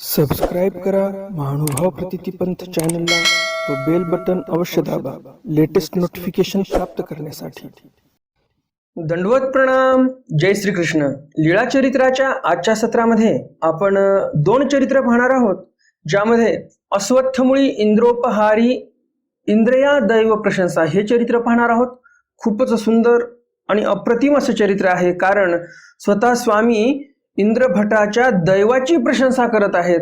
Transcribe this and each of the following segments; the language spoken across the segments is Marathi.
सबस्क्राईब करा महानुभाव प्रतितीपंथ चॅनलला व बेल बटन अवश्य दाबा लेटेस्ट नोटिफिकेशन प्राप्त करण्यासाठी. दंडवत प्रणाम जय श्रीकृष्ण. लीळा चरित्राच्या आजच्या सत्रामध्ये आपण दोन चरित्र पाहणार आहोत ज्यामध्ये अस्वत्थमुळी इंद्रोपहारी इंद्रया दैव प्रशंसा हे चरित्र पाहणार आहोत. खूपच सुंदर आणि अप्रतिम असं चरित्र आहे कारण स्वतः स्वामी इंद्रभटाच्या दैवाची प्रशंसा करत आहेत.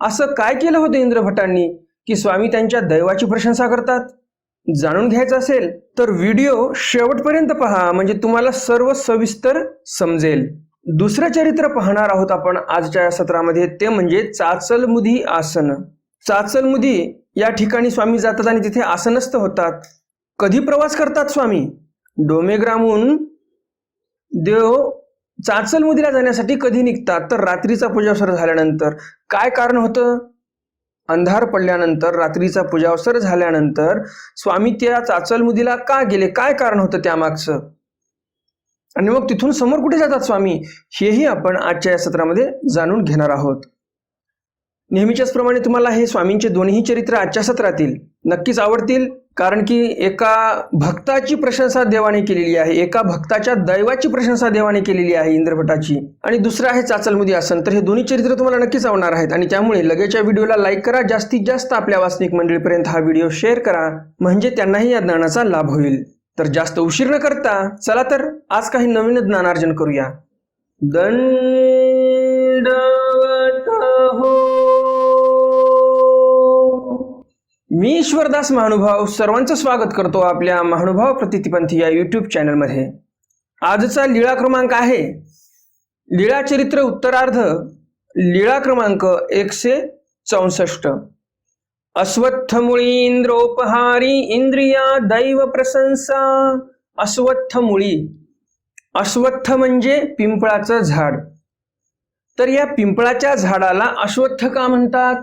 असं काय केलं होतं इंद्रभटांनी की स्वामी त्यांच्या दैवाची प्रशंसा करतात? जाणून घ्यायचं असेल तर व्हिडिओ शेवटपर्यंत पहा म्हणजे तुम्हाला सर्व सविस्तर समजेल. दुसरं चरित्र पाहणार आहोत आपण आजच्या या सत्रामध्ये ते म्हणजे चाचलमुदी आसन. चाचलमुदी या ठिकाणी स्वामी जातात आणि तिथे आसनस्थ होतात. कधी प्रवास करतात स्वामी? डोमेग्रामहून देव चाचलमुदीला जाण्यासाठी कधी निघतात? तर रात्रीचा पूजावसर झाल्यानंतर. काय कारण होतं? अंधार पडल्यानंतर रात्रीचा पूजावसर झाल्यानंतर स्वामी त्या चाचलमुदीला का गेले? काय कारण होतं त्यामागचं? आणि मग तिथून समोर कुठे जातात स्वामी? हेही आपण आजच्या या सत्रामध्ये जाणून घेणार आहोत. नेहमीच्याच प्रमाणे तुम्हाला हे स्वामींचे दोन्ही चरित्र आजच्या सत्रातील नक्कीच आवडतील. कारण की एका भक्ताची प्रशंसा देवाने केलेली आहे एका भक्ताच्या दैवाची प्रशंसा देवाने केलेली आहे इंद्रभटाची. आणि दुसरं आहे चाचलमुदी आसन. तर हे दोन्ही चरित्र तुम्हाला नक्कीच आवडणार आहेत. आणि त्यामुळे लगेच या व्हिडिओला लाईक करा. जास्तीत जास्त आपल्या वाचनिक मंडळीपर्यंत हा व्हिडिओ शेअर करा. म्हणजे त्यांनाही या ज्ञानाचा लाभ होईल. तर जास्त उशीर न करता चला तर आज काही नवीन ज्ञानार्जन करूया. दंड मी ईश्वरदास महानुभाव सर्वांचं स्वागत करतो आपल्या महानुभाव प्रतितीपंथी या युट्यूब चॅनलमध्ये आजचा लीळा क्रमांक आहे. लीळा चरित्र उत्तरार्ध लीळा क्रमांक एकशे चौसष्ट. अश्वत्थमुळी इंद्रोपहारी इंद्रिया दैव प्रशंसा अश्वत्थमुळी अस्वत्थ म्हणजे पिंपळाचं झाड. तर या पिंपळाच्या झाडाला अश्वत्थ का म्हणतात?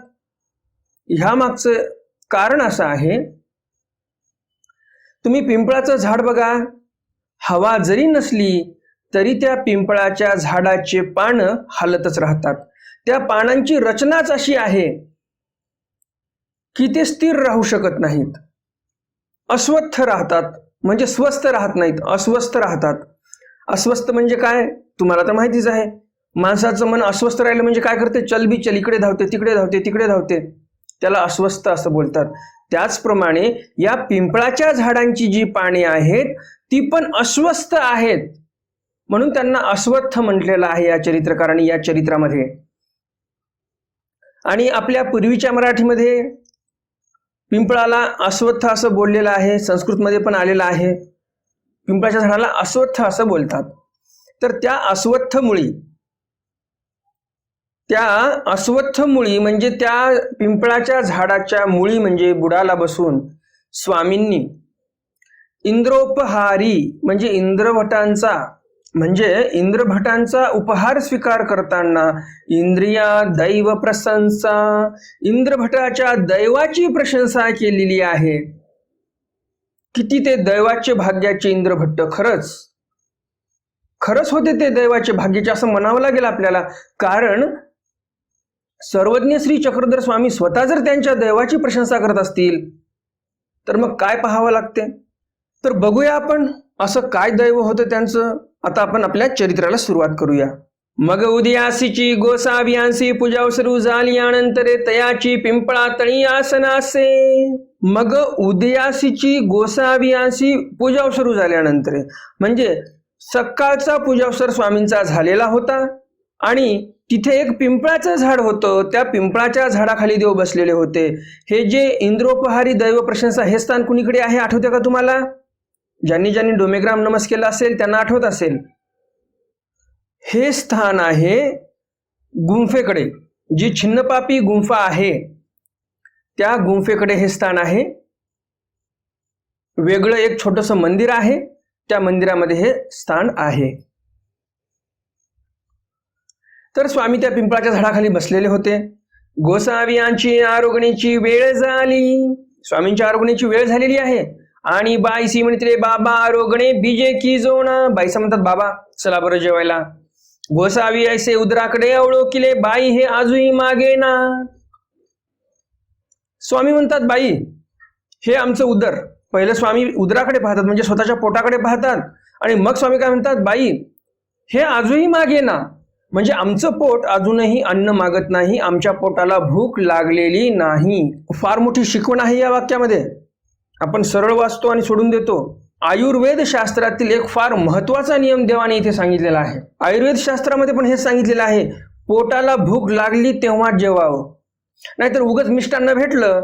ह्या मागचं कारण असं आहे तुम्ही पिंपळाचं झाड बघा. हवा जरी नसली तरी त्या पिंपळाच्या झाडाचे पानं हालतच राहतात. त्या पानांची रचनाच अशी आहे की ते स्थिर राहू शकत नाहीत. अस्वस्थ राहतात म्हणजे स्वस्थ राहत नाहीत अस्वस्थ राहतात. अस्वस्थ म्हणजे काय? तुम्हाला तर माहितीच आहे. माणसाचं मन अस्वस्थ राहिलं म्हणजे काय करते? चलबी चल इकडे धावते तिकडे धावते तिकडे धावते. त्याला अस्वस्थ असं बोलतात. त्याचप्रमाणे या पिंपळाच्या झाडांची जी पाने आहेत ती पण अस्वस्थ आहेत. म्हणून त्यांना अस्वस्थ म्हटलेलं आहे या चरित्रकाराने या चरित्रामध्ये. आणि आपल्या पूर्वीच्या मराठीमध्ये पिंपळाला अस्वस्थ असं बोललेलं आहे संस्कृतमध्ये पण आलेलं आहे. पिंपळाच्या झाडाला अस्वस्थ असं बोलतात. तर त्या अस्वस्थ मुळी त्या अस्वस्थ मुळी म्हणजे त्या पिंपळाच्या झाडाच्या मुळी म्हणजे बुडाला बसून स्वामींनी इंद्रोपहारी म्हणजे इंद्रभटांचा म्हणजे इंद्रभटांचा उपहार स्वीकार करताना इंद्रिया दैव प्रशंसा इंद्रभटाच्या दैवाची प्रशंसा केलेली आहे. किती ते दैवाचे भाग्याचे इंद्रभट्ट खरंच. खरंच होते ते दैवाचे भाग्याचे असं म्हणावं लागेल आपल्याला. कारण सर्वज्ञ श्री चक्रधर स्वामी स्वतः जर त्यांच्या दैवाची प्रशंसा करत असतील तर मग काय पाहावं लागते? तर बघूया आपण असं काय दैव होतं त्यांचं? आता आपण आपल्या चरित्राला सुरुवात करूया. मग उदयासीची गोसावियांसी पूजा सुरू झाली यानंतरे तयाची पिंपळा तळी आसनासे. मग उदयासीची गोसावियांसी पूजा सुरू झाल्यानंतर म्हणजे सकाळचा पूजावसर स्वामींचा झालेला होता आणि तिथे एक पिंपळाचं झाड होतं. त्या पिंपळाच्या झाडाखाली देव बसलेले होते. हे जे इंद्रोपहारी दैव प्रशंसा हे स्थान कुणीकडे आहे? आठवते का तुम्हाला? ज्यांनी ज्यांनी डोमेग्राम नमस केला असेल त्यांना आठवत असेल. हे स्थान आहे गुंफेकडे. जी छिन्नपापी गुंफा आहे त्या गुंफेकडे हे स्थान आहे. वेगळं एक छोटस मंदिर आहे. त्या मंदिरामध्ये हे स्थान आहे. तर स्वामी त्या पिंपळाच्या झाडाखाली बसलेले होते. गोसावियांची आरोग्याची वेळ झाली. स्वामींच्या आरोग्याची वेळ झालेली आहे. आणि बाईसी म्हणते बाबा आरोगणे बीजे की जोणा? बाईसा म्हणतात बाबा चला बरं जेवायला. गोसावी ऐसे उदराकडे अवळोकिले बाई हे आजही मागे ना. स्वामी म्हणतात बाई हे आमचं उदर. पहिलं स्वामी उदराकडे पाहतात म्हणजे स्वतःच्या पोटाकडे पाहतात. आणि मग स्वामी काय म्हणतात बाई हे आजही मागे ना. म्हणजे आमचं पोट अजूनही अन्न मागत नाही आमच्या पोटाला भूक लागलेली नाही. फार मोठी शिकवण आहे या वाक्यामध्ये. आपण सरळ वाचतो आणि सोडून देतो. आयुर्वेद शास्त्रातील एक फार महत्त्वाचा नियम देवाने इथे सांगितलेला आहे. आयुर्वेद शास्त्रामध्ये पण हे सांगितलेलं आहे. पोटाला भूक लागली तेव्हा जेवावं. नाहीतर उगच मिष्टान्न भेटलं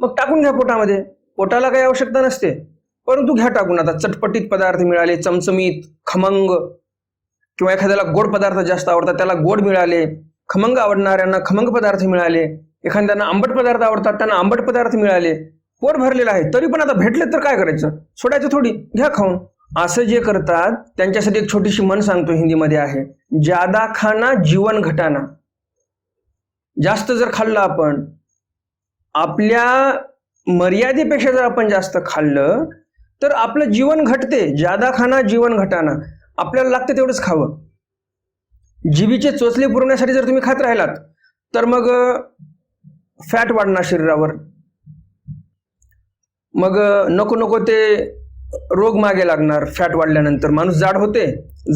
मग टाकून घ्या पोटामध्ये. पोटाला काही आवश्यकता नसते. परंतु घ्या टाकून. आता चटपटीत पदार्थ मिळाले चमचमीत खमंग किंवा एखाद्याला गोड पदार्थ जास्त आवडतात त्याला गोड मिळाले खमंग आवडणाऱ्यांना खमंग पदार्थ मिळाले एखाद्यांना आंबट पदार्थ आवडतात त्यांना आंबट पदार्थ मिळाले पोट भरलेलं आहे तरी पण आता भेटले तर काय करायचं? सोडायचं थोडी घ्या खाऊन. असं जे करतात त्यांच्यासाठी एक छोटीशी मन सांगतो हिंदीमध्ये आहे जादा खाना जीवन घटाना. जास्त जर खाल्लं आपण आपल्या मर्यादेपेक्षा जर आपण जास्त खाल्लं तर आपलं जीवन घटते जादा खाना जीवन घटाना. आपल्याला लागतं तेवढंच खावं. जीबीचे चोचले पुरवण्यासाठी जर तुम्ही खात राहिलात तर मग फॅट वाढणार शरीरावर. मग नको नको ते रोग मागे लागणार फॅट वाढल्यानंतर. माणूस जाड होते.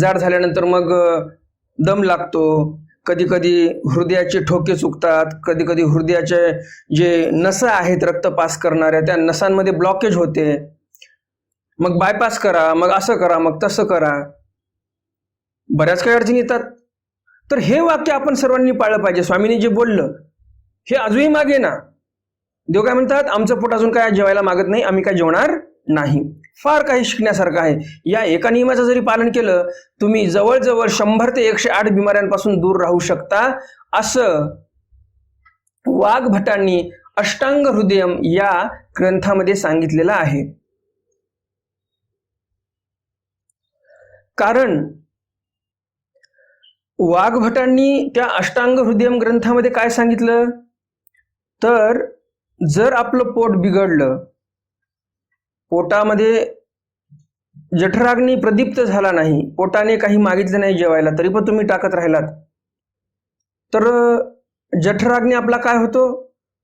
जाड झाल्यानंतर मग दम लागतो. कधी कधी हृदयाचे ठोके चुकतात कधी कधी हृदयाचे जे नसा आहेत रक्त पास करणाऱ्या त्या नसांमध्ये ब्लॉकेज होते. मग बायपास करा मग असं करा मग तसं करा. बऱ्याच काही अडचणी येतात. तर हे वाक्य आपण सर्वांनी पाळलं पाहिजे. स्वामींनी जे बोललं हे अजूनही मागे ना. देव काय म्हणतात आमचं पोट अजून काय जेवायला मागत नाही आम्ही काय जेवणार नाही. फार काही शिकण्यासारखं आहे. या एका नियमाचं जरी पालन केलं तुम्ही जवळजवळ शंभर ते एकशे आठ बिमाऱ्यांपासून दूर राहू शकता. असं वाघ भटांनी अष्टांग हृदयम या ग्रंथामध्ये सांगितलेलं आहे. कारण वाघभटांनी त्या अष्टांग हृदयम ग्रंथामध्ये काय सांगितलं? तर जर आपलं पोट बिघडलं पोटामध्ये जठराग्नी प्रदीप्त झाला नाही पोटाने काही मागितलं नाही जेवायला तरी पण तुम्ही टाकत राहिलात. तर जठराग्नी आपला काय होतो?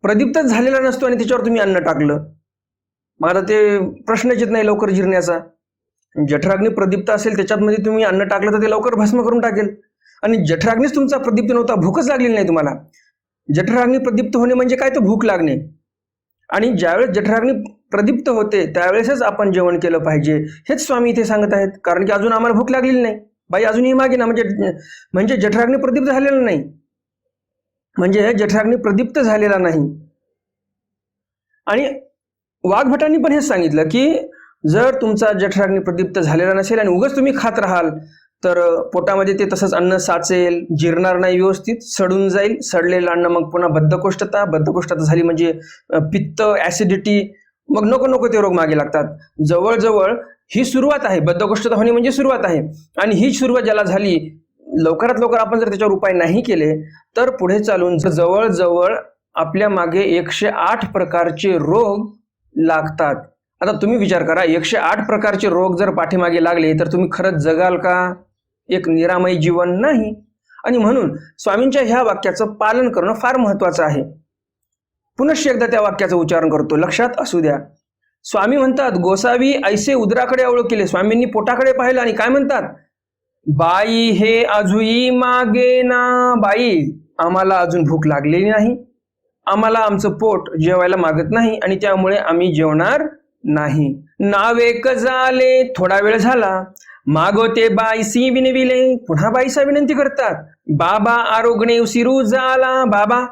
प्रदीप्तच झालेला नसतो आणि त्याच्यावर तुम्ही अन्न टाकलं. मग आता ते प्रश्नच येत नाही लवकर जिरण्याचा. जठराग्नी प्रदीप्त असेल त्याच्यामध्ये म्हणजे तुम्ही अन्न टाकलं तर ते लवकर भस्म करून टाकेल. आणि जठराग्नीच तुमचा प्रदीप्त नव्हता भूकच लागलेली नाही तुम्हाला. जठराग्नी प्रदीप्त होणे म्हणजे काय? तर भूक लागणे. आणि ज्यावेळेस जठराग्नी प्रदीप्त होते त्यावेळेसच आपण जेवण केलं पाहिजे. हेच स्वामी इथे सांगत आहेत. कारण की अजून आम्हाला भूक लागलेली नाही. बाई अजूनही मागे ना. म्हणजे म्हणजे जठराग्नी प्रदीप्त झालेला नाही. म्हणजे जठराग्नी प्रदीप्त झालेला नाही. आणि वाघभटांनी पण हेच सांगितलं की जर तुमचा जठराग्नी प्रदीप्त झालेला नसेल आणि उगाच तुम्ही खात राहाल तर पोटामध्ये ते तसंच अन्न साचेल जिरणार नाही व्यवस्थित सडून जाईल सडलेलं अन्न मग पुन्हा बद्धकोष्ठता बद्धकोष्ठता झाली म्हणजे पित्त ऍसिडिटी मग नको नको ते रोग मागे लागतात. जवळजवळ ही सुरुवात आहे बद्धकोष्ठता होणे म्हणजे सुरुवात आहे. आणि ही सुरुवात ज्याला झाली लवकरात लवकर आपण जर त्याच्यावर उपाय नाही केले तर पुढे चालून जवळजवळ आपल्या मागे एकशे आठ प्रकारचे रोग लागतात. आता तुम्ही विचार करा एकशे आठ प्रकारचे रोग जर पाठीमागे लागले तर तुम्ही खरंच जगाल का? एक निरामय जीवन नाही. आणि म्हणून स्वामींच्या ह्या वाक्याचं पालन करणं फार महत्वाचं आहे. पुनश्च एकदा त्या वाक्याचं उच्चारण करतो. लक्षात असू द्या. स्वामी म्हणतात गोसावी ऐसे उदराकडे आवळ केले स्वामींनी पोटाकडे पाहिलं आणि काय म्हणतात? बाई हे अजूही मागे ना. बाई आम्हाला अजून भूक लागलेली नाही. आम्हाला आमचं पोट जेवायला मागत नाही आणि त्यामुळे आम्ही जेवणार नाही. नावेक झाले थोडा वेळ झाला. मागोते बाईसी विनविले पुन्हा बाईसा विनंती करतात बाबा आरोग्य उशिरू झाला बाबा.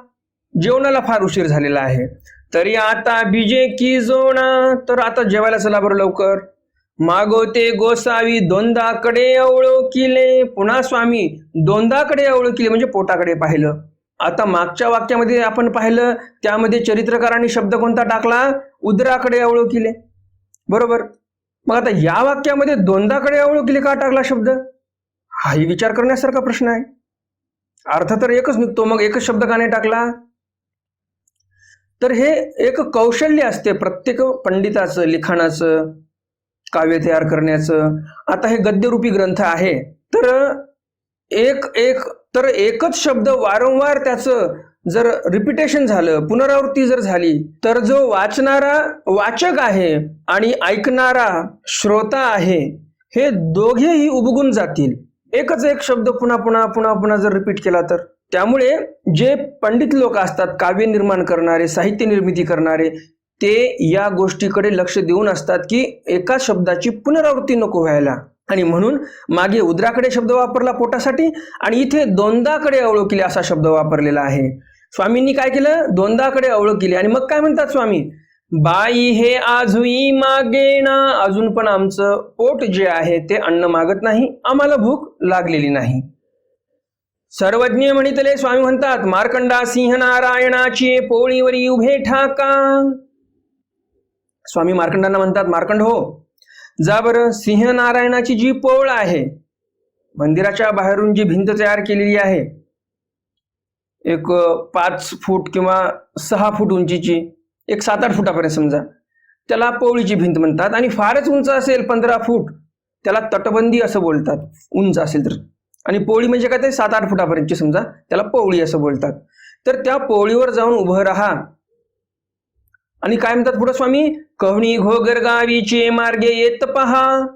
जेवणाला फार उशीर झालेला आहे. तरी आता बिजे की जोणा? तर आता जेवायला चला बरं लवकर. मागोते गोसावी दोनदाकडे अवळो किले पुन्हा स्वामी दोनदाकडे अवळो म्हणजे पोटाकडे पाहिलं. आता मागच्या वाक्यामध्ये आपण पाहिलं त्यामध्ये चरित्रकारांनी शब्द कोणता टाकला? उदराकडे अवळो बरोबर? मग आता या वाक्यामध्ये दोनदाकडे अवळखिले का टाकला शब्द? हाही विचार करण्यासारखा प्रश्न आहे. अर्थ तर एकच निघतो मग एकच शब्द का नाही टाकला? तर हे एक कौशल्य असते प्रत्येक पंडिताचं लिखाणाचं काव्य तयार करण्याचं. आता हे गद्यरूपी ग्रंथ आहे. तर एक एक तर एकच शब्द वारंवार त्याचं जर रिपिटेशन झालं पुनरावृत्ती जर झाली तर जो वाचणारा वाचक आहे आणि ऐकणारा श्रोता आहे हे दोघेही उबगून जातील. एकच एक शब्द पुन्हा पुन्हा पुन्हा पुन्हा जर रिपीट केला तर. त्यामुळे जे पंडित लोक असतात काव्य निर्माण करणारे साहित्य निर्मिती करणारे ते या गोष्टीकडे लक्ष देऊन असतात की एका शब्दाची पुनरावृत्ती नको व्हायला. आणि म्हणून मागे उद्राकडे शब्द वापरला पोटासाठी आणि इथे दोनदाकडे अवळकिले असा शब्द वापरलेला आहे. स्वामींनी काय केलं? दोनदाकडे अवळकिले आणि मग काय म्हणतात स्वामी? बाई हे आजही मागे ना अजून पण आमचं पोट जे आहे ते अन्न मागत नाही आम्हाला भूक लागलेली नाही. सर्वज्ञ म्हणितले स्वामी म्हणतात मार्कंडा सिंह नारायणाची पोळीवरी उभे ठाका. स्वामी मार्कंडांना म्हणतात मार्कंड हो जा बरं सिंहनारायणाची जी पोळ आहे मंदिराच्या बाहेरून जी भिंत तयार केलेली आहे एक पाच फूट किंवा सहा फूट उंचीची एक सात आठ फुटापर्यंत समजा त्याला पोळीची भिंत म्हणतात आणि फारच उंच असेल पंधरा फूट त्याला तटबंदी असं बोलतात उंच असेल तर. आणि पोळी म्हणजे काय ते सात आठ फुटापर्यंतची समजा त्याला पोळी असं बोलतात. तर त्या पोळीवर जाऊन उभं राहा. आणि काय म्हणतात पुढे स्वामी? कहणी घोगरगावीचे मार्गे येत पहा.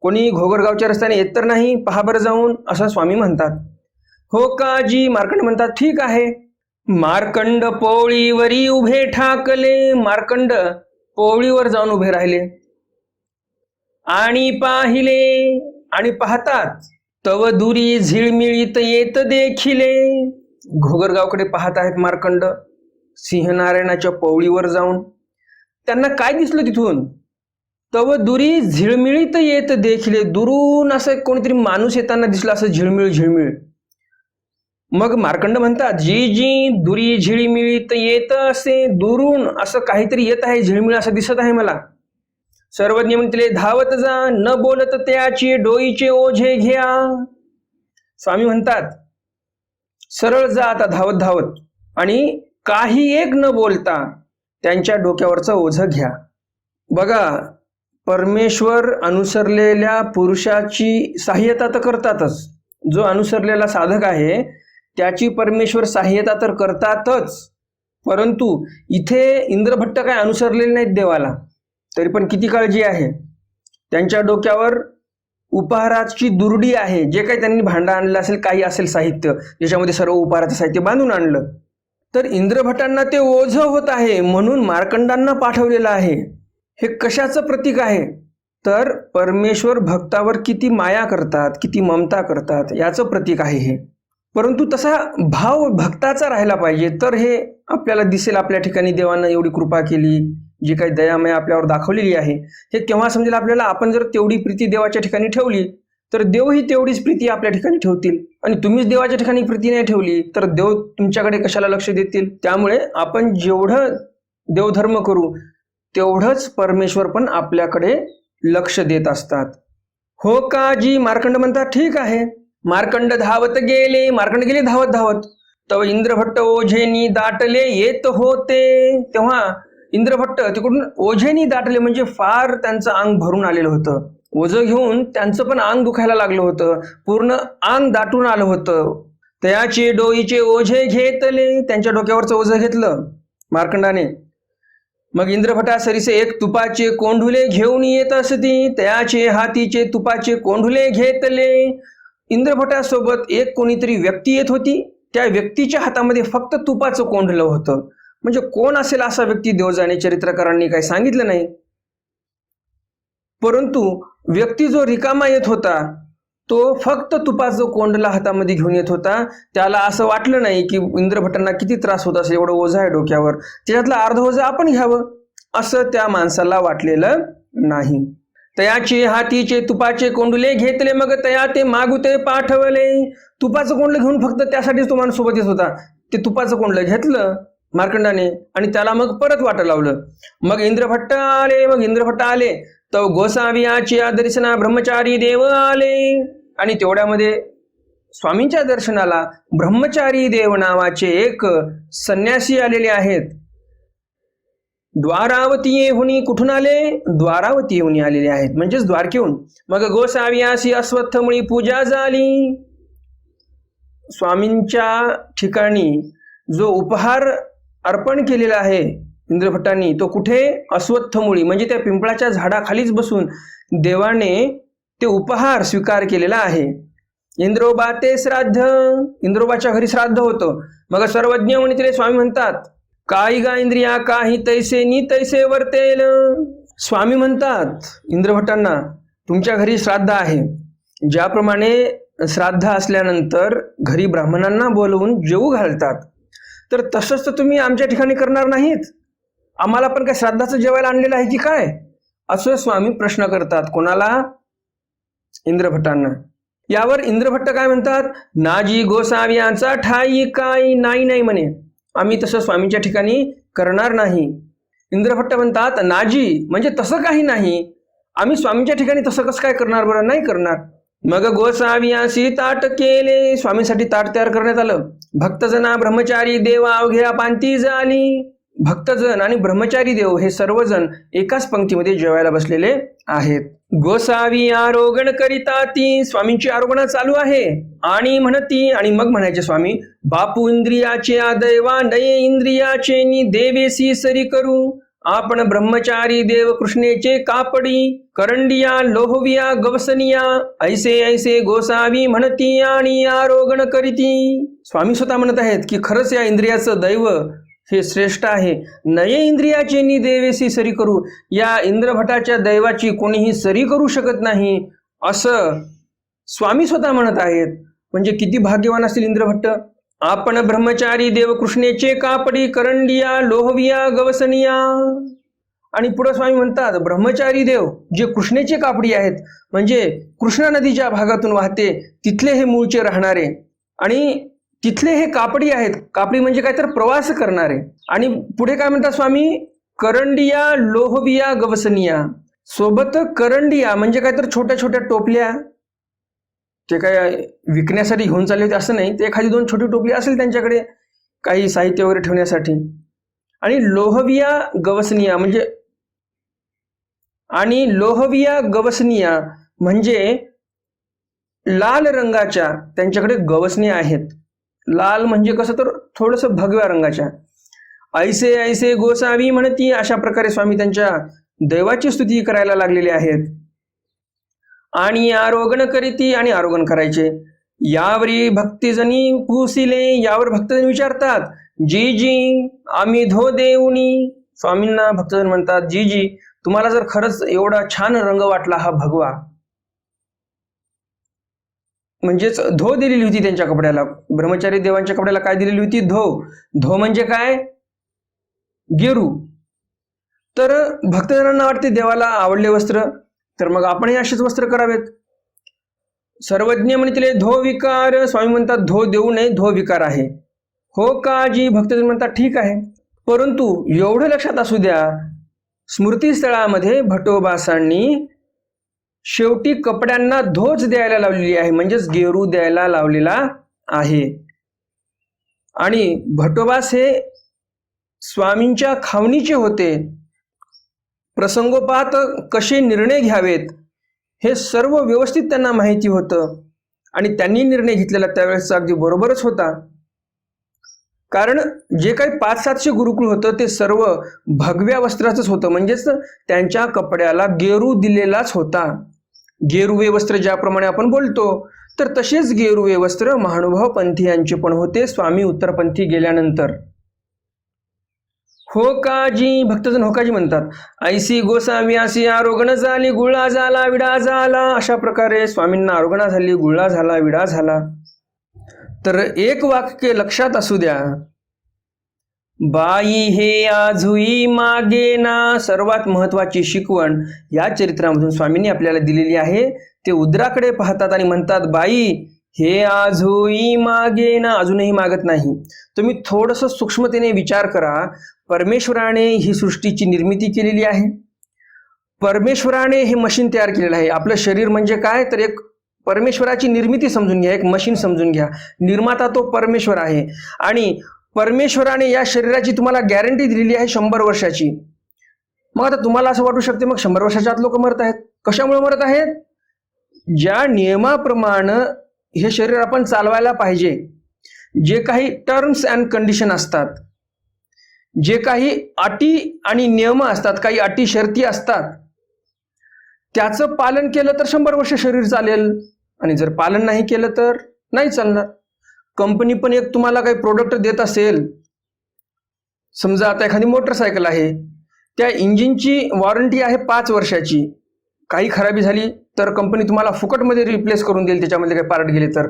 कोणी घोगरगावच्या रस्त्याने येत तर नाही पहा बरं जाऊन असं स्वामी म्हणतात. हो का जी मार्कंड म्हणतात ठीक आहे. मार्कंड पोळीवरी उभे ठाकले. मार्कंड पोळीवर जाऊन उभे राहिले. आणि पाहिले आणि पाहतात तव दुरी झिळमिळीत येत देखिले. घोगरगावकडे पाहत आहेत मार्कंड सिंहनारायणाच्या पोवळीवर जाऊन. त्यांना काय दिसलं तिथून? तव दुरी झिळमिळीत येत देखिले. दुरून असं कोणीतरी माणूस येताना दिसला असं झिळमिळ झिळमिळ. मग मार्कंड म्हणतात जी जी दुरी झिळमिळीत येत असे दुरून असं काहीतरी येत आहे झिळमिळ असं दिसत आहे मला. सर्वज्ञ म्हणतले धावत जा न बोलत त्याची डोईचे ओझे घ्या. स्वामी म्हणतात सरळ जा आता धावत धावत. आणि काही एक न बोलता त्यांच्या डोक्यावरचं ओझं घ्या. बघा परमेश्वर अनुसरलेल्या पुरुषाची सहाय्यता तर करतातच. जो अनुसरलेला साधक आहे त्याची परमेश्वर सहाय्यता तर करतातच. परंतु इथे इंद्रभट्ट काय अनुसरलेले नाहीत देवाला? तरी पण किती काळजी आहे? त्यांच्या डोक्यावर उपहाराची दुर्डी आहे. जे काही त्यांनी भांडं आणलं असेल काही असेल साहित्य ज्याच्यामध्ये सर्व उपहाराचं साहित्य बांधून आणलं. तर इंद्रभटांना ते ओझ होत आहे म्हणून मार्कंडांना पाठवलेलं आहे. हे कशाचं प्रतीक आहे? तर परमेश्वर भक्तावर किती माया करतात किती ममता करतात याचं प्रतीक आहे हे. परंतु तसा भाव भक्ताचा राहिला पाहिजे तर हे आपल्याला दिसेल. आपल्या ठिकाणी देवानं एवढी कृपा केली जी काही दयामय आपल्यावर दाखवलेली आहे. हे केव्हा समजेल आपल्याला? आपण जर तेवढी प्रीती देवाच्या ठिकाणी ठेवली तर देवही तेवढीच प्रीती आपल्या ठिकाणी ठेवतील. आणि तुम्हीच देवाच्या ठिकाणी प्रीती नाही ठेवली तर देव तुमच्याकडे कशाला लक्ष देतील? त्यामुळे आपण जेवढं देवधर्म करू तेवढंच परमेश्वर पण आपल्याकडे लक्ष देत असतात. हो का जी मार्कंड म्हणतात ठीक आहे. मार्कंड धावत गेले मार्कंड गेले धावत धावत. तव इंद्रभट्ट ओझेनी दाटले येत होते. तेव्हा इंद्रभट्ट तिकडून ओझेनी दाटले म्हणजे फार त्यांचं अंग भरून आलेलं होतं. ओझं घेऊन त्यांचं पण अंग दुखायला लागलं होतं. पूर्ण अंग दाटून आलं होतं. त्याचे डोईचे ओझे घेतले. त्यांच्या डोक्यावरचं ओझं घेतलं मार्कंडाने. मग इंद्रभटा सरीसे एक तुपाचे कोंढुले घेऊन येत असती. त्याचे हातीचे तुपाचे कोंढुले घेतले. इंद्रभटासोबत एक कोणीतरी व्यक्ती येत होती. त्या व्यक्तीच्या हातामध्ये फक्त तुपाचं कोंढलं होतं. म्हणजे कोण असेल असा व्यक्ती देवजाने चरित्रकारांनी काही सांगितलं नाही. परंतु व्यक्ती जो रिकामा येत होता तो फक्त तुपाचं कोंडला हातामध्ये घेऊन येत होता. त्याला असं वाटलं नाही की इंद्रभट्टांना किती त्रास होत असेल एवढं ओझं आहे डोक्यावर. त्याच्यातलं अर्ध ओझं आपण घ्यावं असं त्या माणसाला वाटलेलं नाही. तयाचे हातीचे तुपाचे कोंडले घेतले मग तया ते मागुते पाठवले. तुपाचं कोंडलं घेऊन फक्त त्यासाठीच तो माणूस सोबत येत होता. ते तुपाचं कोंडलं घेतलं मार्कंडाने आणि त्याला मग परत वाटा लावलं. मग इंद्रभट्ट आले मग इंद्रभट्ट आले. तर गोसावियाची दर्शना ब्रह्मचारी देव आले. आणि तेवढ्यामध्ये स्वामींच्या दर्शनाला ब्रह्मचारी देव नावाचे एक संन्यासी आलेले आहेत. द्वारावती येहुनी कुठून आले? द्वारावती येऊन आलेले आहेत. म्हणजेच द्वारकेहून. मग गोसावियासी अश्वत्थमुळी पूजा झाली. स्वामींच्या ठिकाणी जो उपहार अर्पण केलेला आहे इंद्रभट्टांनी तो कुठे? अश्वत्थमुळी म्हणजे त्या पिंपळाच्या झाडाखालीच बसून देवाने ते उपहार स्वीकार केलेला आहे. इंद्रोबा ते श्राद्ध. इंद्रोबाच्या घरी श्राद्ध होतं. मग सर्वज्ञ म्हणे तिथे स्वामी म्हणतात काही गा इंद्रिया काही तैसे नि तैसे वर्तेल. स्वामी म्हणतात इंद्रभटांना तुमच्या घरी श्राद्ध आहे. ज्याप्रमाणे श्राद्ध असल्यानंतर घरी ब्राह्मणांना बोलवून जेवू घालतात. तर तसंच तर तुम्ही आमच्या ठिकाणी करणार नाहीत. आम्हाला पण काय श्राद्धाचं जेवायला आणलेलं आहे की काय? असं स्वामी प्रश्न करतात. कोणाला? इंद्रभट्टांना यावर इंद्रभट्ट काय म्हणतात? नाजी गोसावी यांचा ठाई काही नाही नाही म्हणे. आम्ही तसं स्वामींच्या ठिकाणी करणार नाही. इंद्रभट्ट म्हणतात नाजी म्हणजे तसं काही नाही. आम्ही स्वामींच्या ठिकाणी तसं कसं काय करणार बरं? नाही करणार. मग गोसावियासी ताट केले. स्वामींसाठी ताट तयार करण्यात आलं. भक्तजना ब्रह्मचारी देवा अवघ्या पांती झाली भक्तजन आणि ब्रह्मचारी देव हे सर्वजण एकाच पंक्तीमध्ये जेवायला बसलेले आहेत. गोसावी आरोगण करिता ती स्वामींची आरोगणा चालू आहे. आणि म्हणती आणि मग म्हणायचे स्वामी बापू इंद्रियाचे आदैवा नये इंद्रियाचे नि देवेसी सरी करू. आपण ब्रह्मचारी देव कृष्णेचे कापडी करंडिया लोहविया गवसनिया ऐसे ऐसे गोसावी म्हणती आणि आरोगण करीती. स्वामी स्वतः म्हणत आहेत की खरंच या इंद्रियाचं दैव हे श्रेष्ठ आहे. नये इंद्रियाचे नि देवेसी सरी करू. या इंद्रभटाच्या दैवाची कोणीही सरी करू शकत नाही असं स्वामी स्वतः म्हणत आहेत. म्हणजे किती भाग्यवान असतील इंद्रभट्ट? आपण ब्रह्मचारी देव कृष्णेचे कापडी करंडिया लोहविया गवसनिया. आणि पुढे स्वामी म्हणतात ब्रह्मचारी देव जे कृष्णेचे कापडी आहेत म्हणजे कृष्णा नदीच्या भागातून वाहते तिथले हे मूळचे राहणारे. आणि तिथले हे कापडी आहेत. कापडी म्हणजे काय तर प्रवास करणारे. आणि पुढे काय म्हणतात स्वामी? करंडिया लोहविया गवसनिया. सोबत करंडिया म्हणजे काय तर छोट्या छोट्या टोपल्या. ते काय विकण्यासाठी घेऊन चालले होते असं नाही. ते एखादी दोन छोटी टोपली असेल त्यांच्याकडे काही साहित्य वगैरे ठेवण्यासाठी. आणि लोहविया गवसनिया म्हणजे आणि लोहविया गवसनिया म्हणजे लाल रंगाच्या त्यांच्याकडे गवसनिया आहेत. लाल म्हणजे कसं तर थोडस भगव्या रंगाच्या. ऐसे ऐसे गोसावी म्हणती अशा प्रकारे स्वामी त्यांच्या दैवाची स्तुती करायला लागलेले आहेत. आणि आरोगण करीती आणि आरोगण करायचे. यावरी भक्तीजनी पुसिले यावर भक्तजन विचारतात जी जी आम्ही धो देऊनी. स्वामींना भक्तजन म्हणतात जी जी तुम्हाला जर खरंच एवढा छान रंग वाटला हा भगवा म्हणजेच धो दिलेली होती त्यांच्या कपड्याला. ब्रह्मचारी देवांच्या कपड्याला काय दिलेली होती? धो. धो म्हणजे काय? गेरू. तर भक्तजनांना वाटते देवाला आवडले वस्त्र. तर मग आपणही असेच वस्त्र करावेत. सर्वज्ञ म्हणतील धो विकार. स्वामी म्हणतात धो देऊ नये धो विकार आहे. हो काजी भक्तजन म्हणतात ठीक आहे. परंतु एवढं लक्षात असू द्या स्मृतीस्थळामध्ये भटोबासांनी शेवटी कपड्यांना धोच द्यायला लावलेली आहे म्हणजेच गेरू द्यायला लावलेला आहे. आणि भटोबास हे स्वामींच्या खावणीचे होते. प्रसंगोपात कसे निर्णय घ्यावेत हे सर्व व्यवस्थित त्यांना माहिती होतं. आणि त्यांनी निर्णय घेतलेला त्यावेळेसचा अगदी बरोबरच होता. कारण जे काही पाच सातशे गुरुकुळ होतं ते सर्व भगव्या वस्त्राचंच होतं. म्हणजेच त्यांच्या कपड्याला गेरू दिलेलाच होता. गेरुवे वस्त्र ज्याप्रमाणे आपण बोलतो तर तसेच गेरुवे वस्त्र महानुभाव पंथीयांचे पण होते स्वामी उत्तरपंथी गेल्यानंतर. हो काजी भक्तजन होकाजी म्हणतात ऐसी गोसावी आसी आरोगण झाली गुळा झाला विडा झाला. अशा प्रकारे स्वामींना आरोगणा झाली गुळा झाला विडा झाला. तर एक वाक्य लक्षात असू द्या बाई हे आजुई मागे ना. सर्वात महत्वाची शिकवण या चरित्रामधून स्वामींनी आपल्याला दिलेली आहे. ते उद्राकडे पाहतात आणि म्हणतात बाई हे आजही मागे ना. अजूनही मागत नाही. तुम्ही थोडस सूक्ष्मतेने विचार करा. परमेश्वराने ही सृष्टीची निर्मिती केलेली आहे. परमेश्वराने हे मशीन तयार केलेलं आहे. आपलं शरीर म्हणजे काय? तर एक परमेश्वराची निर्मिती समजून घ्या. एक मशीन समजून घ्या. निर्माता तो परमेश्वर आहे. आणि परमेश्वराने या शरीराची तुम्हाला गॅरंटी दिलेली आहे शंभर वर्षाची. मग आता तुम्हाला असं वाटू शकते मग शंभर वर्षाच्या आत लोक मरत आहेत. कशामुळे मरत आहेत? ज्या नियमाप्रमाणे हे शरीर आपण चालवायला पाहिजे जे काही टर्म्स अँड कंडिशन असतात जे काही अटी आणि नियम असतात काही अटी शर्ती असतात त्याचं पालन केलं तर शंभर वर्ष शरीर चालेल. आणि जर पालन नाही केलं तर नाही चालणार. कंपनी पण एक तुम्हाला काही प्रोडक्ट देत असेल समजा आता एखादी मोटरसायकल आहे त्या इंजिनची वॉरंटी आहे पाच वर्षाची. काही खराबी झाली तर कंपनी तुम्हाला फुकटमध्ये रिप्लेस करून देईल त्याच्यामध्ये काही पार्ट गेले तर.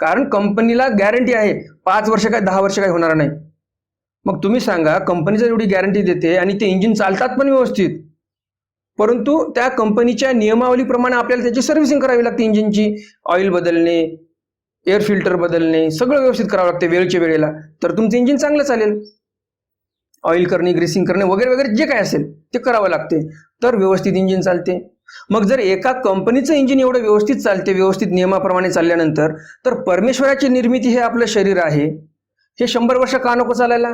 कारण कंपनीला गॅरंटी आहे पाच वर्ष काय दहा वर्ष काय होणार नाही. मग तुम्ही सांगा कंपनी जर एवढी गॅरंटी देते आणि ते इंजिन चालतात पण व्यवस्थित परंतु त्या कंपनीच्या नियमावलीप्रमाणे आपल्याला त्याची सर्व्हिसिंग करावी लागते इंजिनची. ऑइल बदलणे एअर फिल्टर बदलणे सगळं व्यवस्थित करावं लागते वेळच्या वेळेला. तर तुमचं इंजिन चांगलं चालेल. ऑइल करणे ग्रेसिंग करणे वगैरे वगैरे जे काय असेल ते करावं लागते. तर व्यवस्थित इंजिन चालते. मग जर एका कंपनीचं इंजिन एवढं व्यवस्थित चालते व्यवस्थित नियमाप्रमाणे चालल्यानंतर तर परमेश्वराची निर्मिती हे आपलं शरीर आहे. हे शंभर वर्ष का नको चालायला?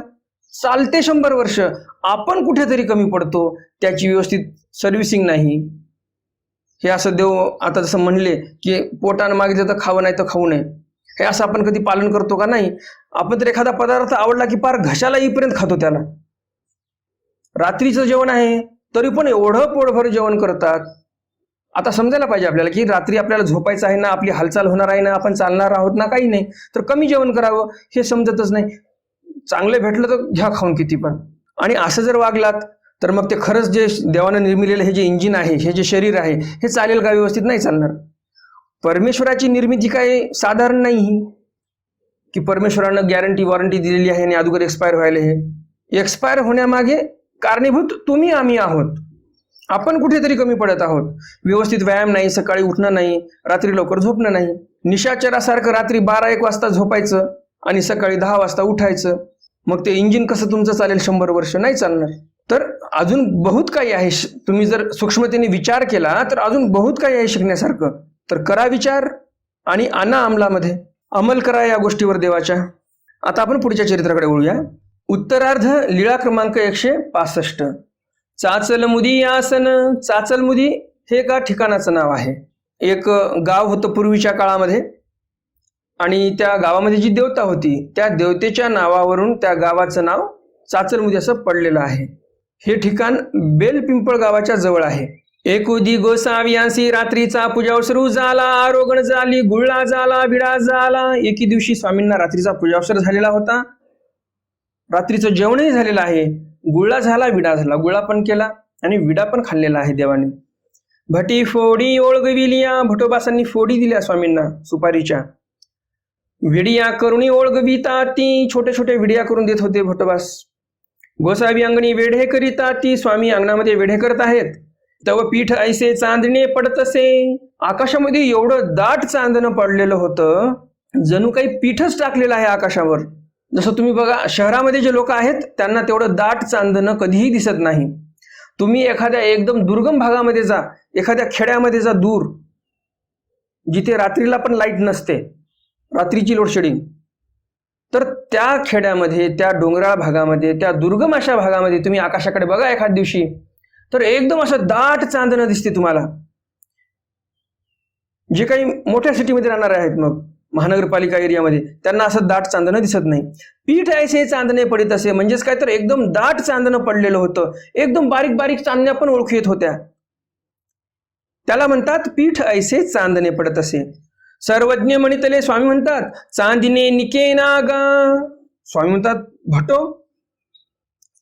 चालते शंभर वर्ष. आपण कुठेतरी कमी पडतो. त्याची व्यवस्थित सर्व्हिसिंग नाही. हे असं देव आता जसं म्हणले की पोटानं मागितलं तर खावं नाही तर खाऊ नये. हे असं आपण कधी पालन करतो का नाही? आपण तर एखादा पदार्थ आवडला की पार घशाला येईपर्यंत खातो त्याला. रात्रीचं जेवण आहे तरी पण एवढं पोटभर जेवण करतात. आता समजायला पाहिजे आपल्याला की रात्री आपल्याला झोपायचं आहे ना आपली हालचाल होणार आहे ना आपण चालणार आहोत ना काही नाही. तर कमी जेवण करावं हे समजतच नाही. चांगलं भेटलं तर घ्या खाऊन किती पण. आणि असं जर वागलात तर मग ते खरंच जे देवानं निर्मिलेलं हे जे इंजिन आहे हे जे शरीर आहे हे चालेल का व्यवस्थित नाही चालणार? परमेश्वराची निर्मिती काय साधारण नाही. ही की परमेश्वरानं गॅरंटी वॉरंटी दिलेली आहे आणि अगोदर एक्सपायर व्हायला हे. एक्सपायर होण्यामागे कारणीभूत तुम्ही आम्ही आहोत. आपण कुठेतरी कमी पडत आहोत. व्यवस्थित व्यायाम नाही सकाळी उठणं नाही रात्री लवकर झोपणं नाही. निशाचरासारखं रात्री बारा एक वाजता झोपायचं आणि सकाळी दहा वाजता उठायचं. मग ते इंजिन कसं तुमचं चालेल? शंभर वर्ष नाही चालणार. तर अजून बहुत काही आहे. तुम्ही जर सूक्ष्मतेने विचार केला तर अजून बहुत काही आहे शिकण्यासारखं. तर करा विचार आणि आणा अंमलामध्ये. अंमल करा या गोष्टीवर देवाच्या. आता आपण पुढच्या चरित्राकडे वळूया. उत्तरार्ध लीळा क्रमांक एकशे पासष्ट. चाचल मुदी आसन चाचल मुदी हे एका ठिकाणाचं नाव आहे? एक गाव होतं पूर्वीच्या काळामध्ये आणि त्या गावामध्ये जी देवता होती त्या देवतेच्या नावावरून त्या गावाचं नाव चाचलमुदी असं पडलेलं आहे. हे ठिकाण बेलपिंपळ गावाच्या जवळ आहे. एकुदी गोसाव्यांसी रात्रीचा पूजावसरू झाला आरोगण झाली गुळला झाला विडा झाला एके दिवशी स्वामींना रात्रीचा पूजावसर झालेला होता. रात्रीचं जेवणही झालेलं आहे. गुळा झाला विडा झाला. गुळा पण केला आणि विडा पण खाल्लेला आहे देवाने. भटी फोडी ओळगविलिया भटोबासांनी फोडी दिल्या स्वामींना सुपारीच्या. विडिया करुणी ओळगविता ती छोटे छोटे विडिया करून देत होते भटोबास. गोसावी अंगणी वेढे करिता ती स्वामी अंगणामध्ये वेढे करत आहेत. तव पीठ ऐसे चांदणे पडत असे आकाशामध्ये एवढं दाट चांदणं पडलेलं होतं. जणू काही पीठच टाकलेलं आहे आकाशावर. जसं तुम्ही बघा शहरामध्ये जे लोक आहेत त्यांना तेवढं दाट चांदणं कधीही दिसत नाही. तुम्ही एखाद्या एकदम दुर्गम भागामध्ये जा एखाद्या खेड्यामध्ये जा दूर. जिथे रात्रीला पण लाइट नसते. रात्रीची लोडशेडिंग. तर त्या खेड्यामध्ये त्या डोंगराळ भागामध्ये त्या दुर्गम अशा भागामध्ये तुम्ही आकाशाकडे बघा एखाद दिवशी तर एकदम असं दाट चांदणं दिसते तुम्हाला. जे काही मोठ्या सिटीमध्ये राहणारे आहेत मग महानगरपालिका एरियामध्ये त्यांना असं दाट चांदणं दिसत नाही. पीठ ऐसे चांदणे पडित असे म्हणजेच काय तर एकदम दाट चांदणं पडलेलं होतं. एकदम बारीक बारीक चांदण्या पण ओळखू येत होत्या. त्याला म्हणतात पीठ ऐसे चांदणे पडत असे. सर्वज्ञ म्हणितले स्वामी म्हणतात चांदीने निके नागा. स्वामी म्हणतात भटो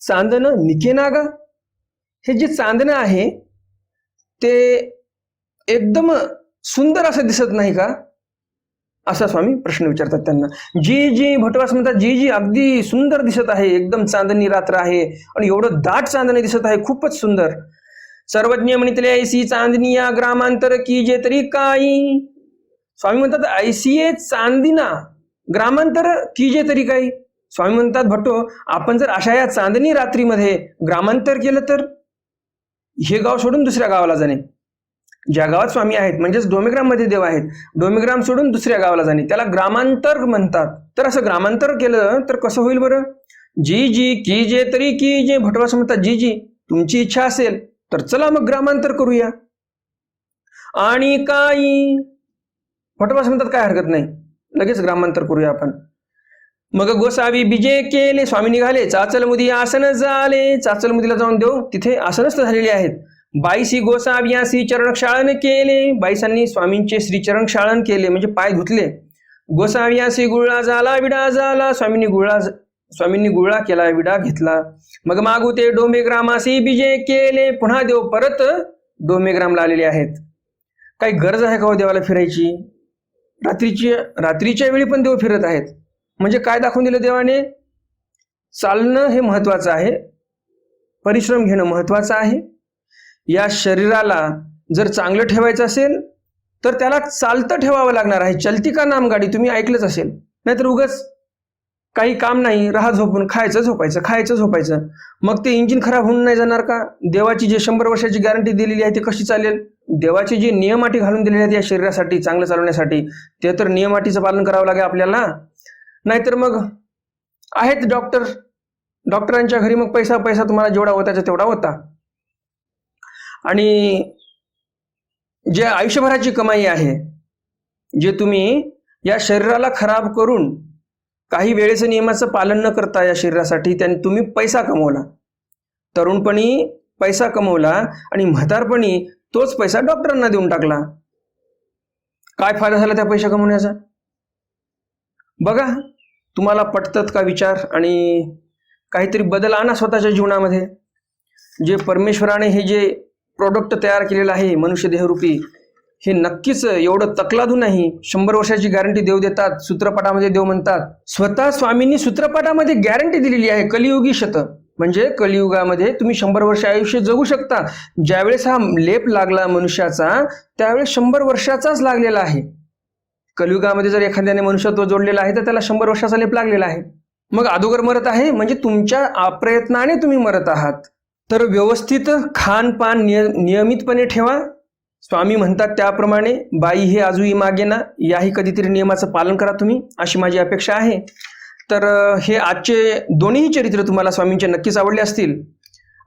चांदन निकेनागा हे जे चांदणं आहे ते एकदम सुंदर असं दिसत नाही का? असा स्वामी प्रश्न विचारतात त्यांना. जी जी भटवास म्हणतात जी जी अगदी सुंदर दिसत आहे एकदम चांदणी रात्र आहे आणि एवढं दाट चांदणे दिसत आहे खूपच सुंदर. सर्वज्ञ म्हणितले ऐसी चांदणी या ग्रामांतर की जे तरी काही स्वामी म्हणतात ऐसिये चांदिना ग्रामांतर की जे तरी काही. स्वामी म्हणतात भट्टो आपण जर अशा या चांदणी रात्रीमध्ये ग्रामांतर केलं तर हे गाव सोडून दुसऱ्या गावाला जाणे. ज्या गावात स्वामी आहेत म्हणजेच डोमेग्राममध्ये देव आहेत डोमेग्राम सोडून दुसऱ्या गावाला जाणे. त्याला ग्रामांतर म्हणतात. तर असं ग्रामांतर केलं तर कसं होईल बरं? जी जी की जे तरी की जे भटवास म्हणतात जी जी तुमची इच्छा असेल तर चला मग ग्रामांतर करूया. आणि काही फटोबास म्हणतात काय हरकत नाही. लगेच ग्रामांतर करूया आपण. मग गोसावी बिजे केले स्वामी निघाले चाचल मुदी आसन झाले. चाचल मुदीला जाऊन देऊ तिथे आसनस्थ झालेले आहेत. बाईसी गोसाव्यासी चरण क्षाळन केले. बाईसांनी स्वामींचे श्रीचरण क्षाळन केले म्हणजे पाय धुतले. गोसाव्यासी गुळा झाला विडा झाला. स्वामींनी गुळा स्वामींनी गुळा केला विडा घेतला. मग मागू ते डोंबे ग्रामासी बिजे केले. पुन्हा देव परत डोंबे ग्रामला आलेले आहेत. काही गरज आहे का हो देवाला फिरायची? रात्रीची रात्रीच्या वेळी पण देव फिरत आहेत. म्हणजे काय दाखवून दिलं देवाने? चालणं हे महत्वाचं आहे. परिश्रम घेणं महत्वाचं आहे. या शरीराला जर चांगलं ठेवायचं असेल तर त्याला चालतं ठेवावं लागणार आहे. चलती का नाम गाडी? तुम्ही ऐकलंच असेल. नाहीतर उगच काही काम नाही. राहा झोपून. खायचं झोपायचं खायचं झोपायचं. मग ते इंजिन खराब होऊन नाही जाणार का? देवाची जे शंभर वर्षाची गॅरंटी दिलेली आहे ती कशी चालेल? देवाची जी नियमाटी घालून दिलेली आहेत या शरीरासाठी चांगलं चालवण्यासाठी ते तर नियमाटीचं पालन करावं लागेल आपल्याला. नाहीतर मग आहेत डॉक्टर डॉक्टरांच्या घरी मग पैसा पैसा तुम्हाला जेवढा होता तेवढा होता. आणि जे आयुष्यभराची कमाई आहे जे तुम्ही या शरीराला खराब करून काही वेळेचं नियमाचं पालन न करता या शरीरासाठी त्याने तुम्ही पैसा कमवला. तरुणपणी पैसा कमवला आणि म्हातारपणी तोच पैसा डॉक्टरांना देऊन टाकला. काय फायदा झाला त्या पैसा कमवण्याचा? बघा तुम्हाला पटतात का विचार आणि काहीतरी बदल आणा स्वतःच्या जीवनामध्ये. जे परमेश्वराने हे जे प्रोडक्ट तयार केलेलं आहे मनुष्य देहरूपी हे नक्कीच एवढं तकलादू नाही. शंभर वर्षाची गॅरंटी देव देतात सूत्रपाठामध्ये देव म्हणतात. स्वतः स्वामींनी सूत्रपाठामध्ये गॅरंटी दिलेली आहे कलियुगी शत म्हणजे कलियुगामध्ये तुम्ही शंभर वर्ष आयुष्य जगू शकता. ज्यावेळेस हा लेप लागला मनुष्याचा त्यावेळेस शंभर वर्षाचाच लागलेला आहे. कलियुगामध्ये जर एखाद्याने मनुष्यत्व जोडलेलं आहे तर त्याला शंभर वर्षाचा लेप लागलेला आहे. मग अगोदर मरत आहे म्हणजे तुमच्या अप्रयत्नाने तुम्ही मरत आहात. तर व्यवस्थित खानपान निय नियमितपणे ठेवा. स्वामी म्हणतात त्याप्रमाणे बाई हे आजूही मागे ना याही कधीतरी नियमाचं पालन करा तुम्ही अशी माझी अपेक्षा आहे. तर हे आजचे दोन्ही चरित्र तुम्हाला स्वामींचे नक्कीच आवडले असतील.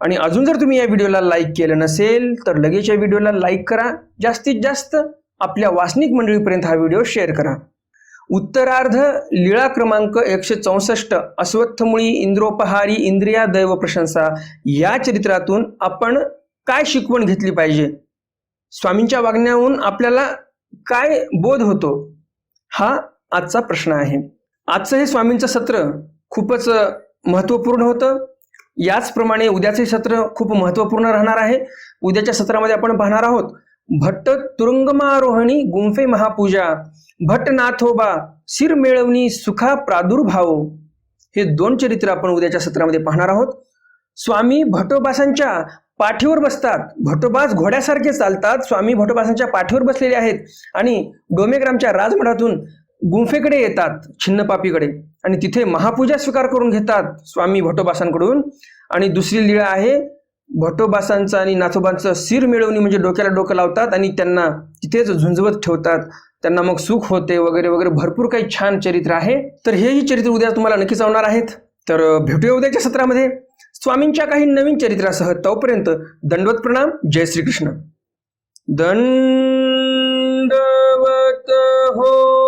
आणि अजून जर तुम्ही या व्हिडिओला लाईक केलं नसेल तर लगेच या व्हिडिओला लाईक करा. जास्तीत जास्त आपल्या वासनिक मंडळीपर्यंत हा व्हिडिओ शेअर करा. उत्तरार्ध लीळा क्रमांक एकशे चौसष्ट अस्वत्थमुळी इंद्रोपहारी इंद्रिया दैव प्रशंसा या चरित्रातून आपण काय शिकवण घेतली पाहिजे? स्वामींच्या वागण्याहून आपल्याला काय बोध होतो? हा आजचा प्रश्न आहे. आजचं हे स्वामींचं सत्र खूपच महत्त्वपूर्ण होतं. याचप्रमाणे उद्याचे सत्र खूप महत्त्वपूर्ण राहणार आहे. उद्याच्या सत्रामध्ये आपण पाहणार आहोत भट्ट तुरुंगमारोहणी गुंफे महापूजा भट्ट नाथोबा शिर मिळवणी सुखा प्रादुर्भाव हे दोन चरित्र आपण उद्याच्या सत्रामध्ये पाहणार आहोत. स्वामी भटोबासांच्या पाठीवर बसतात. भटोबास घोड्यासारखे चालतात. स्वामी भटोबासांच्या पाठीवर बसलेले आहेत. आणि डोमेग्रामच्या राजमठातून गुंफेकडे येतात छिन्नपापीकडे आणि तिथे महापूजा स्वीकार करून घेतात स्वामी भटोबासांकडून. आणि दुसरी लीळा आहे भटोबासांचा आणि नाथोबांचं शिर मिळवणी म्हणजे डोक्याला डोकं लावतात आणि त्यांना तिथेच झुंजवत ठेवतात. त्यांना मग सुख होते वगैरे वगैरे भरपूर काही छान चरित्र आहे. तर हेही चरित्र उद्या तुम्हाला नक्कीच आवणार आहेत. तर भेटूया उद्याच्या सत्रामध्ये. स्वामींच्या काही नवीन चरित्रासह तोपर्यंत दंडवत प्रणाम जय श्रीकृष्ण. दंडवत हो.